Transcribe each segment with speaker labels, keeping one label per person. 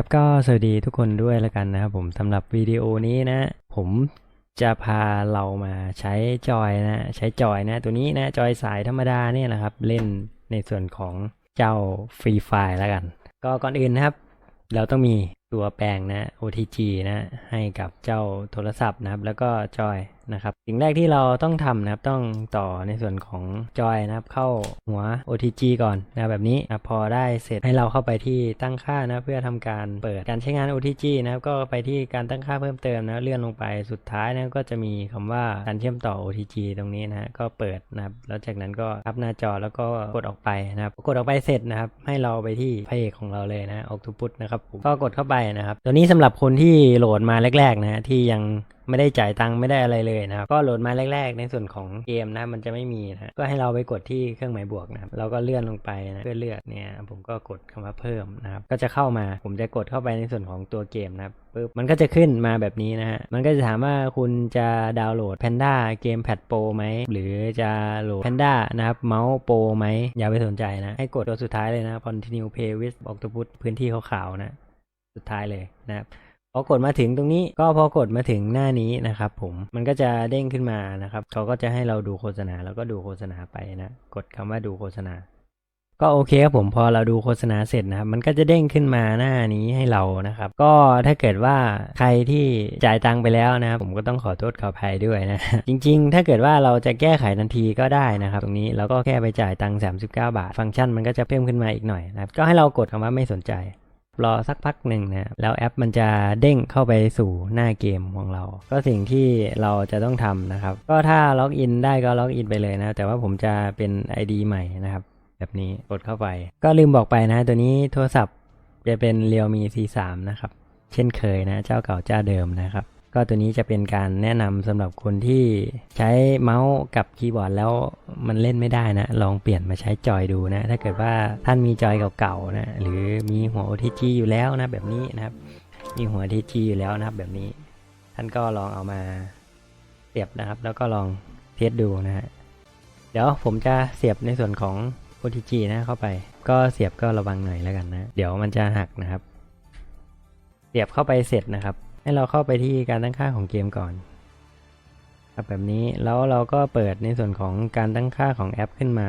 Speaker 1: ครับก็สวัสดีทุกคนด้วยแล้วกันนะครับผมสำหรับวิดีโอนี้นะ ผมจะพาเรามาใช้จอยนะใช้จอยนะ ตัวนี้นะจอยสายธรรมดาเนี่ยนะครับ เล่นในส่วนของเจ้าฟรีไฟแล้วกัน ก็ก่อนอื่นนะครับ เราต้องมีตัวแปลงนะ OTG นะ ให้กับเจ้าโทรศัพท์นะครับ แล้วก็จอยนะครับสิ่งแรกที่เราต้องทำนะครับต้องต่อในส่วนของจอยนะครับเข้าหัว OTG ก่อนนะแบบนี้นะพอได้เสร็จให้เราเข้าไปที่ตั้งค่านะเพื่อทำการเปิดการใช้งาน OTG นะครับก็ไปที่การตั้งค่าเพิ่มเติมนะเลื่อนลงไปสุดท้ายนะก็จะมีคำว่าการเชื่อมต่อ OTG ตรงนี้นะฮะก็เปิดนะครับแล้วจากนั้นก็อัพหน้าจอแล้วก็กดออกไปนะครับกดออกไปเสร็จนะครับให้เราไปที่พระเอกของเราเลยนะออกทุพุทนะครับก็กดเข้าไปนะครับตัวนี้สำหรับคนที่โหลดมาแรกๆนะที่ยัง ไม่ได้จ่ายตังค์ไม่ได้อะไรเลยนะครับก็โหลดมาแรก ๆ ในส่วนของเกมนะมันจะไม่มีนะก็ให้เราไปกดที่เครื่องหมายบวกนะครับเราก็เลื่อนลงไปนะเพื่อเลือกเนี่ยผมก็กดคำว่าเพิ่มนะครับก็จะเข้ามาผมจะกดเข้าไปในส่วนของตัวเกมนะครับปึ๊บมันก็จะขึ้นมาแบบนี้นะฮะ มันก็จะถามว่าคุณจะดาวน์โหลด Panda เกมแพดโปรไหม หรือจะโหลด Panda นะครับเมาส์โปรไหม อย่าไปสนใจนะ ให้กดตัวสุดท้ายเลยนะ continue play with octopus พื้นที่ขาวๆนะ สุดท้ายเลยนะครับ พอกดมาถึงตรงนี้ก็พอกดมาถึงหน้านี้นะครับผมมันก็จะเด้งขึ้นมานะครับเขาก็จะให้เราดูโฆษณาแล้วก็ดูโฆษณาไปนะกดคำว่าดูโฆษณา ก็โอเคครับผมพอเราดูโฆษณาเสร็จนะครับมันก็จะเด้งขึ้นมาหน้านี้ให้เรานะครับ ก็ถ้าเกิดว่าใครที่จ่ายตังไปแล้วนะครับผมก็ต้องขอโทษขออภัยด้วยนะ จริง ๆ ถ้าเกิดว่าเราจะแก้ไขทันทีก็ได้นะครับตรงนี้เราก็แค่ไปจ่ายตังค์39 บาท ฟังก์ชันมันก็จะเพิ่มขึ้นมาอีกหน่อยนะครับก็ให้เรากดคำว่าไม่สนใจ รอสักพักหนึ่งนะแล้วแอปมันจะเด้งเข้าไปสู่หน้าเกมของเรา ก็สิ่งที่เราจะต้องทำนะครับ ก็ถ้าล็อกอินได้ก็ล็อกอินไปเลยนะ แต่ว่าผมจะเป็น ID ใหม่นะครับ แบบนี้กดเข้าไป ก็ลืมบอกไปนะ ตัวนี้โทรศัพท์จะเป็น Realme C3 นะครับ เช่นเคยนะ เจ้าเก่าเจ้าเดิมนะครับ ก็ตัวนี้จะเป็นการแนะนำสำหรับคนที่ใช้เมาส์กับคีย์บอร์ดแล้วมันเล่นไม่ได้นะ ลองเปลี่ยนมาใช้จอยดูนะ ถ้าเกิดว่าท่านมีจอยเก่าๆนะ หรือมีหัว OTG อยู่แล้วนะแบบนี้นะครับ มีหัว OTG อยู่แล้วนะครับแบบนี้ ท่านก็ลองเอามาเสียบนะครับ แล้วก็ลองเทสดูนะฮะ เดี๋ยวผมจะเสียบในส่วนของ OTG นะเข้าไป ก็เสียบก็ระวังหน่อยแล้วกันนะ เดี๋ยวมันจะหักนะครับ เสียบเข้าไปเสร็จนะครับ ให้เราเข้าไปที่การตั้งค่าของเกมก่อนครับแบบนี้แล้วเราก็เปิดในส่วนของการตั้งค่าของแอปขึ้นมา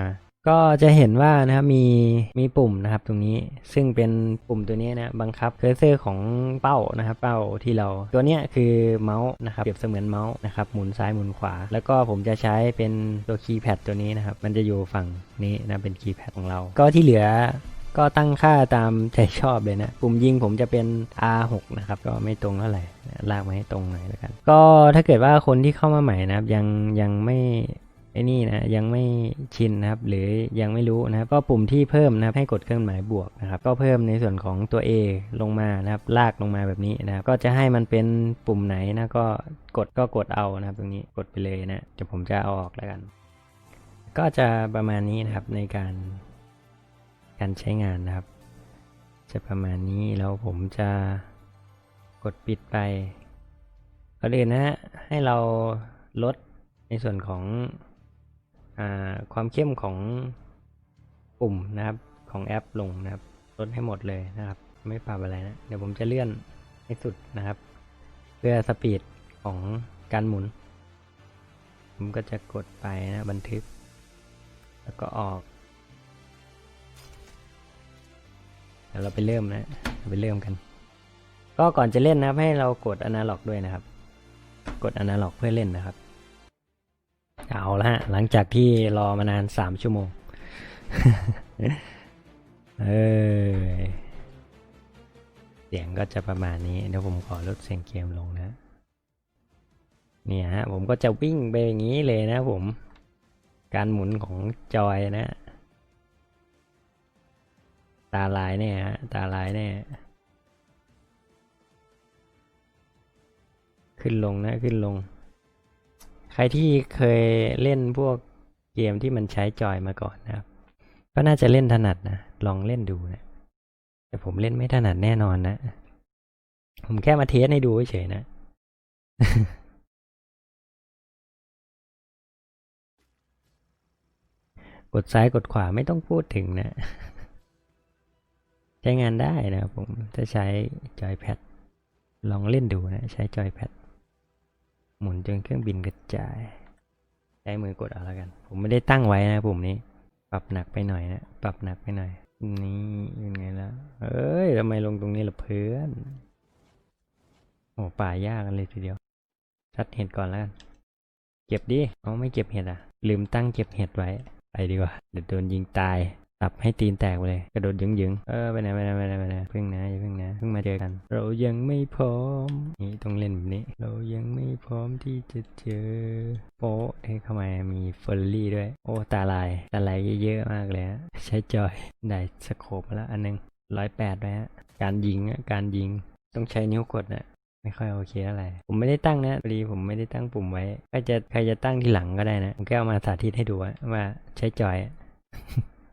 Speaker 1: ก็จะเห็นว่านะครับมีมีปุ่มนะครับตรงนี้ซึ่งเป็นปุ่มตัวนี้นะบังคับเคอร์เซอร์ของเป้านะครับ เป้าที่เราตัวเนี้ยคือเมาส์นะครับเปรียบเสมือนเมาส์นะครับหมุนซ้ายหมุนขวา แล้วก็ผมจะใช้เป็นตัวคีย์แพดตัวนี้นะครับ มันจะอยู่ฝั่งนี้นะเป็นคีย์แพดของเรา ก็ที่เหลือ ก็ตั้งค่าตามใจชอบเลยนะ ปุ่มยิงผมจะเป็น R6 นะครับ ก็ไม่ตรงเท่าไหร่ลากมาให้ตรงหน่อยแล้วกัน ก็ถ้าเกิดว่าคนที่เข้ามาใหม่นะครับ ยังยังไม่ไอ้นี่นะยังไม่ชินนะครับ หรือยังไม่รู้นะครับ ก็ปุ่มที่เพิ่มนะครับให้กดเครื่องหมายบวกนะครับ ก็เพิ่มในส่วนของตัว A ลงมานะครับ ลากลงมาแบบนี้นะครับ ก็จะให้มันเป็นปุ่มไหนนะก็กดก็กดเอานะครับ ตรงนี้กดไปเลยนะเดี๋ยวผมจะเอาออกแล้วกัน ก็จะประมาณนี้นะครับในการ การใช้งานนะครับ จะประมาณนี้แล้วผมจะกดปิดไปก่อนอื่นนะฮะให้เราลดในส่วนของอความเข้มของปุ่มนะครับของแอปลงนะครับลดให้หมดเลยนะครับ ไม่ปรับอะไรนะ เดี๋ยวผมจะเลื่อนให้สุดนะครับ เพื่อสปีดของการหมุน ผมก็จะกดไปนะบันทึก แล้วก็ออก เดี๋ยวเราไปเริ่มนะเราไปเริ่มกัน ก็ก่อนจะเล่นนะครับ ให้เรากดอนาล็อกด้วยนะครับ กดอนาล็อกเพื่อเล่นนะครับ เอาละฮะ หลังจากที่รอมานานสามชั่วโมง เออเสียงก็จะประมาณนี้ เดี๋ยวผมขอลดเสียงเกมลงนะ เนี่ยฮะ ผมก็จะวิ่งไปอย่างนี้เลยนะผม การหมุนของจอยนะ ตาลายแน่ฮะตาลายแน่ ขึ้นลงนะขึ้นลง ใครที่เคยเล่นพวกเกมที่มันใช้จอยมาก่อนนะครับ ก็น่าจะเล่นถนัดนะ ลองเล่นดูนะ แต่ผมเล่นไม่ถนัดแน่นอนนะ ผมแค่มาเทสให้ดูเฉยนะกดซ้ายกดขวาไม่ต้องพูดถึงนะ ใช้งานได้นะครับผมถ้าใช้จอยแพดลองเล่นดูนะใช้จอยแพดหมุนจนเครื่องบินกระจาย ใช้มือกดเอาแล้วกัน ผมไม่ได้ตั้งไว้นะปุ่มนี้ ปรับหนักไปหน่อยนะปรับหนักไปหน่อย นี่เป็นไงล่ะเอ้ยทำไมลงตรงนี้ล่ะเพื่อนโอ้ป่ายากกันเลยทีเดียวชัดเห็ดก่อนแล้วกันเก็บดิเอาไม่เก็บเห็ดอะ ลืมตั้งเก็บเห็ดไว้ไปดีกว่าเดี๋ยวโดนยิงตาย ตับให้ตีนแตกไปเลย กระโดดยึงยึงๆเออไปไหนไปไหนไปไหนไปไหนเพิ่งนะอย่าเพิ่งนะเพิ่งมาเจอกัน เรายังไม่พร้อมนี่ต้องเล่นแบบนี้ เรายังไม่พร้อมที่จะเจอโป๊ะเอ้ยเข้ามามีเฟอร์รี่ด้วย โอ้ตาลายตาลายเยอะๆมากเลยฮะใช้จอยได้สโคปมาแล้วอันหนึงร้อยแปดนะฮะการยิงอะการยิงต้องใช้นิ้วกดนะไม่ค่อยโอเคอะไรผมไม่ได้ตั้งนะพอดีผมไม่ได้ตั้งปุ่มไว้ใครจะใครจะตั้งที่หลังก็ได้นะ ผมแค่เอามาสาธิตให้ดูว่าใช้จอย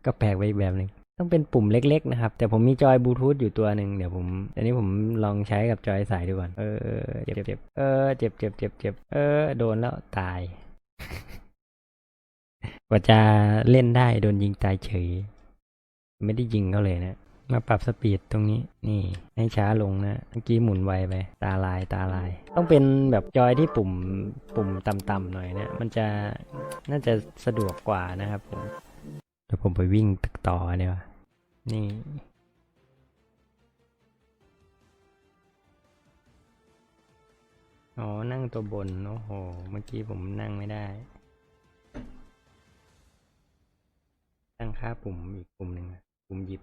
Speaker 1: ก็แปลกไปแบบหนึ่งต้องเป็นปุ่มเล็กๆนะครับ แต่ผมมีจอยบลูทูธอยู่ตัวหนึ่งเดี๋ยวผมอันนี้ผมลองใช้กับจอยสายดูก่อนเออเจ็บเจ็บเออเจ็บเจ็บเจ็บเจ็บเออโดนแล้วตายกว่าจะเล่นได้โดนยิงตายเฉย ไม่ได้ยิงเขาเลยนะ มาปรับสปีดตรงนี้นี่ ให้ช้าลงนะเมื่อกี้หมุนไวไป ตาลายตาลาย ต้องเป็นแบบจอยที่ปุ่มปุ่มต่ำๆหน่อยนะ มันจะน่าจะสะดวกกว่านะครับผม ยวผมไปวิ่งตึกต่อเนี่ยนี่อ๋อ นั่งตัวบน โอ้โห เมื่อกี้ผมนั่งไม่ได้ ตั้งค่าปุ่มอีกปุ่มหนึ่งปุ่มหยิบ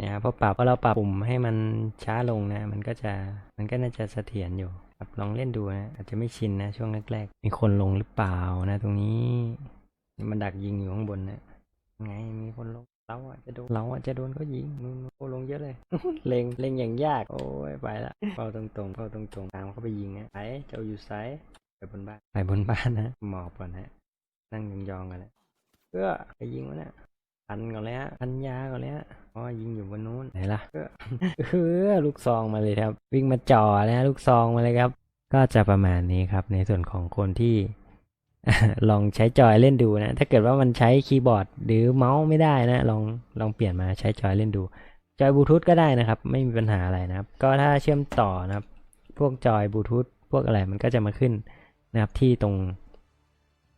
Speaker 1: นี่ยครับพอปรับพอเราปรับปุ่มให้มันช้าลงนะมันก็จะมันก็น่าจะเสถียรอยู่ครับลองเล่นดูนะอาจจะไม่ชินนะช่วงแรกๆมีคนลงหรือเปล่านะ ตรงนี้มันดักยิงอยู่ข้างบนนะไงมีคนลงเราอะจะโดนเราอะจะโดนเขายิงนู่นโอ้ลงเยอะเลยเล็งเล็งอย่างยากโอ้ยไปละเฝ้าตรงๆเฝ้าตรงๆตามเข้าไปยิงนะไปเจ้าอยู่ไซด์ไปบนบ้านไปบนบ้านนะหมอบก่อนนะนั่งยองๆกันนะเพื่อไปยิงวะเนี่ยพันก่อนเลยฮะพันยาก่อนเลยฮะ อ๋อยิงอยู่บนนู้นไหนล่ะเออลูกซองมาเลยครับ วิ่งมาจ่อนะฮะลูกซองมาเลยครับ ก็จะประมาณนี้ครับ ในส่วนของคนที่ลองใช้จอยเล่นดูนะ ถ้าเกิดว่ามันใช้คีย์บอร์ด หรือเมาส์ไม่ได้นะ ลองลองเปลี่ยนมาใช้จอยเล่นดู จอยบลูทูธก็ได้นะครับ ไม่มีปัญหาอะไรนะครับ ก็ถ้าเชื่อมต่อนะครับ พวกจอยบลูทูธพวกอะไรมันก็จะมาขึ้นนะครับที่ตรง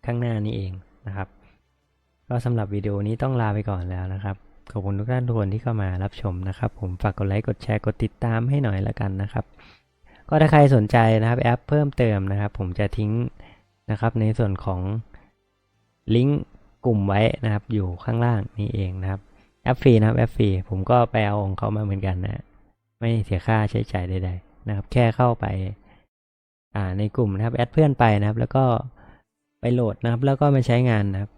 Speaker 1: ข้างหน้านี้เองนะครับ ก็สำหรับวิดีโอนี้ต้องลาไปก่อนแล้วนะครับ ขอบคุณทุกท่านทุกคนที่เข้ามารับชมนะครับ ผมฝากกดไลค์กดแชร์กดติดตามให้หน่อยละกันนะครับ ก็ถ้าใครสนใจนะครับแอปเพิ่มเติมนะครับ ผมจะทิ้งนะครับในส่วนของลิงก์กลุ่มไว้นะครับอยู่ข้างล่างนี่เองนะครับแอปฟรีนะครับแอปฟรีผมก็ไปเอาของเขามาเหมือนกันนะไม่เสียค่าใช้จ่ายใดๆนะครับ แค่เข้าไปอ่าในกลุ่มนะครับแอดเพื่อนไปนะครับ แล้วก็ไปโหลดนะครับ แล้วก็มาใช้งานนะครับ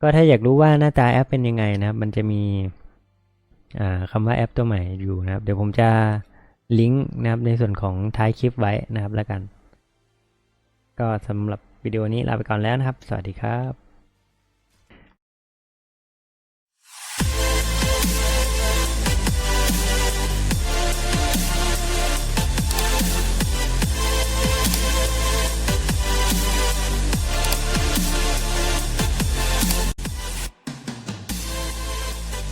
Speaker 1: ก็ถ้าอยากรู้ว่าหน้าตาแอปเป็นยังไงนะครับ มันจะมีคำว่าแอปตัวใหม่อยู่นะครับ เดี๋ยวผมจะลิงก์นะครับในส่วนของท้ายคลิปไว้นะครับแล้วกัน ก็สำหรับวิดีโอนี้ลาไปก่อนแล้วนะครับ สวัสดีครับ